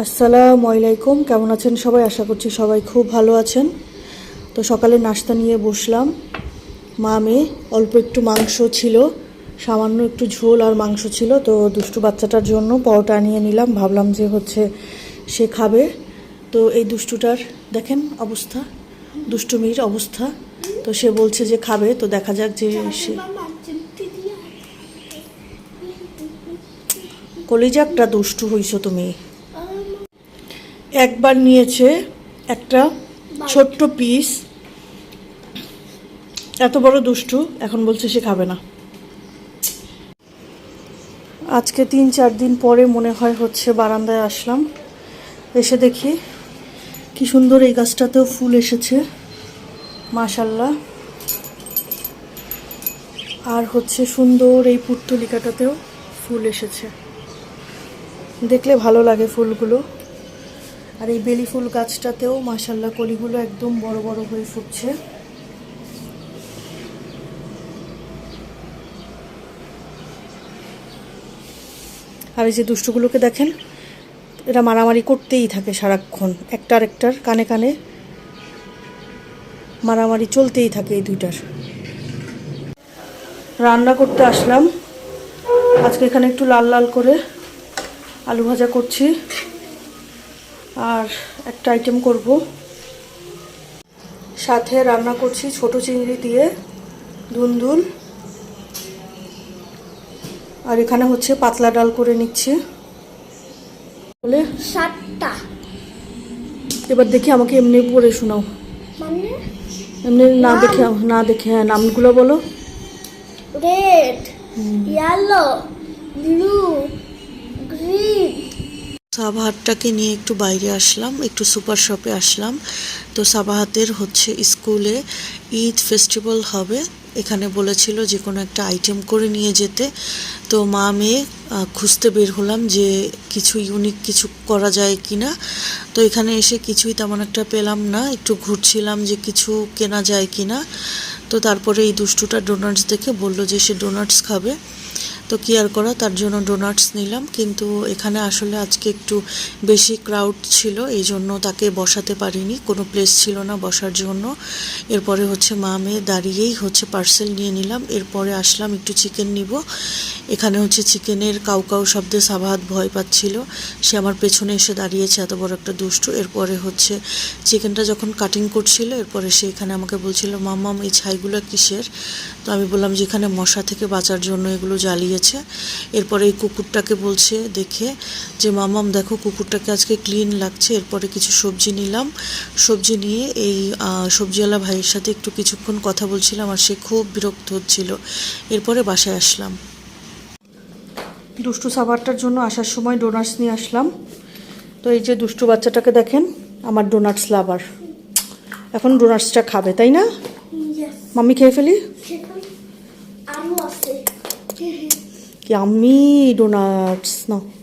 আসসালামু আলাইকুম। কেমন আছেন সবাই? আশা করছি সবাই খুব ভালো আছেন। তো সকালে নাস্তা নিয়ে বসলাম। মা মেয়ে, অল্প একটু মাংস ছিল, সামান্য একটু ঝোল আর মাংস ছিল, তো দুষ্টু বাচ্চাটার জন্য পরোটা নিয়ে নিলাম। ভাবলাম যে হচ্ছে সে খাবে। তো এই দুষ্টুটার, দেখেন অবস্থা, দুষ্টুমির অবস্থা। তো সে বলছে যে খাবে, তো দেখা যাক যে সে কলিজাকটা দুষ্টু হইছো তুমি। একবার নিয়েছে একটা ছোট্ট পিস এত বড় দুষ্টু এখন বলছে সে খাবে না। আজকে তিন চার দিন পরে মনে হয় হচ্ছে বারান্দায় আসলাম। এসে দেখি কি সুন্দর এই গাছটাতেও ফুল এসেছে। মাশাল্লাহ আর হচ্ছে সুন্দর এই পুর্তলিকাটাতেও ফুল এসেছে। দেখলে ভালো লাগে ফুলগুলো। আর এই বেলি ফুল গাছটাতেও মাসাল্লাহ কলিগুলো একদম বড় বড় হয়ে ফুটছে। আর এই যে দুষ্টুগুলোকে দেখেন, এরা মারামারি করতেই থাকে সারাক্ষণ, একটার একটার কানে কানে। মারামারি চলতেই থাকে এই দুইটার। রান্না করতে আসলাম। আজকে এখানে একটু লাল লাল করে আলু ভাজা করছি। আর একটা আইটেম করব। সাথে রান্না করছি ছোট চিংড়ি দিয়ে ধুন্দুল। আর এখানে হচ্ছে পাতলা ডাল করে নিচ্ছে। বলে সাতটা। এবার দেখি আমাকে এমনি পড়ে শোনাও। মানে? এমনি না দেখে না দেখে হ্যাঁ নামগুলো বলো। রেড ইয়েলো ব্লু সাবাহাতটাকে নিয়ে একটু বাইরে আসলাম, একটু সুপার শপে আসলাম। তো সাবাহাতের হচ্ছে স্কুলে ঈদ ফেস্টিভ্যাল হবে। এখানে বলেছিল যে কোনো একটা আইটেম করে নিয়ে যেতে। তো মা মেয়ে খুঁজতে বের হলাম যে কিছু ইউনিক কিছু করা যায় কি না তো এখানে এসে কিছুই তেমন একটা পেলাম না। একটু ঘুরছিলাম যে কিছু কেনা যায় কি না তো তারপরে এই দুষ্টুটা ডোনাটস দেখে বলল যে সে ডোনাটস খাবে। তো কি আর করা, তার জন্য ডোনাটস নিলাম। কিন্তু এখানে আসলে আজকে একটু বেশি ক্রাউড ছিল, এই জন্য তাকে বসাতে পারিনি। কোনো প্লেস ছিল না বসার জন্য। এরপরে হচ্ছে মা মেয়ে দাঁড়িয়েই হচ্ছে পার্সেল নিয়ে নিলাম। এরপরে আসলাম, একটু চিকেন নিব। এখানে হচ্ছে চিকেনের কাউ কাউ শব্দে সাবাহাত ভয় পাচ্ছিল। সে আমার পেছনে এসে দাঁড়িয়েছে, এত বড় একটা দুষ্টু। এরপরে হচ্ছে চিকেনটা যখন কাটিং করছিল, এরপরে সে এখানে আমাকে বলছিল মাম্মাম এই ছাইগুলো কিসের? তো আমি বললাম যে, এখানে মশা থেকে বাঁচার জন্য এগুলো জ্বালিয়েছে এরপরে এই কুকুরটাকে বলছে দেখে যে মামাম দেখো কুকুরটাকে আজকে ক্লিন লাগছে। এরপরে কিছু সবজি নিলাম। সবজি নিয়ে এই সবজিওয়ালা ভাইয়ের সাথে একটু কিছুক্ষণ কথা বলছিলাম আর সে খুব বিরক্ত হচ্ছিল। এরপরে বাসায় আসলাম। দুষ্টু সাবারটার জন্য আসার সময় ডোনাটস নিয়ে আসলাম। তো এই যে দুষ্টু বাচ্চাটাকে দেখেন আমার ডোনাটস লাভার এখন ডোনাটসটা খাবে তাই না? মাম্মি খেয়ে ফেলি? আলু আছে কি আমি ডোনাটস না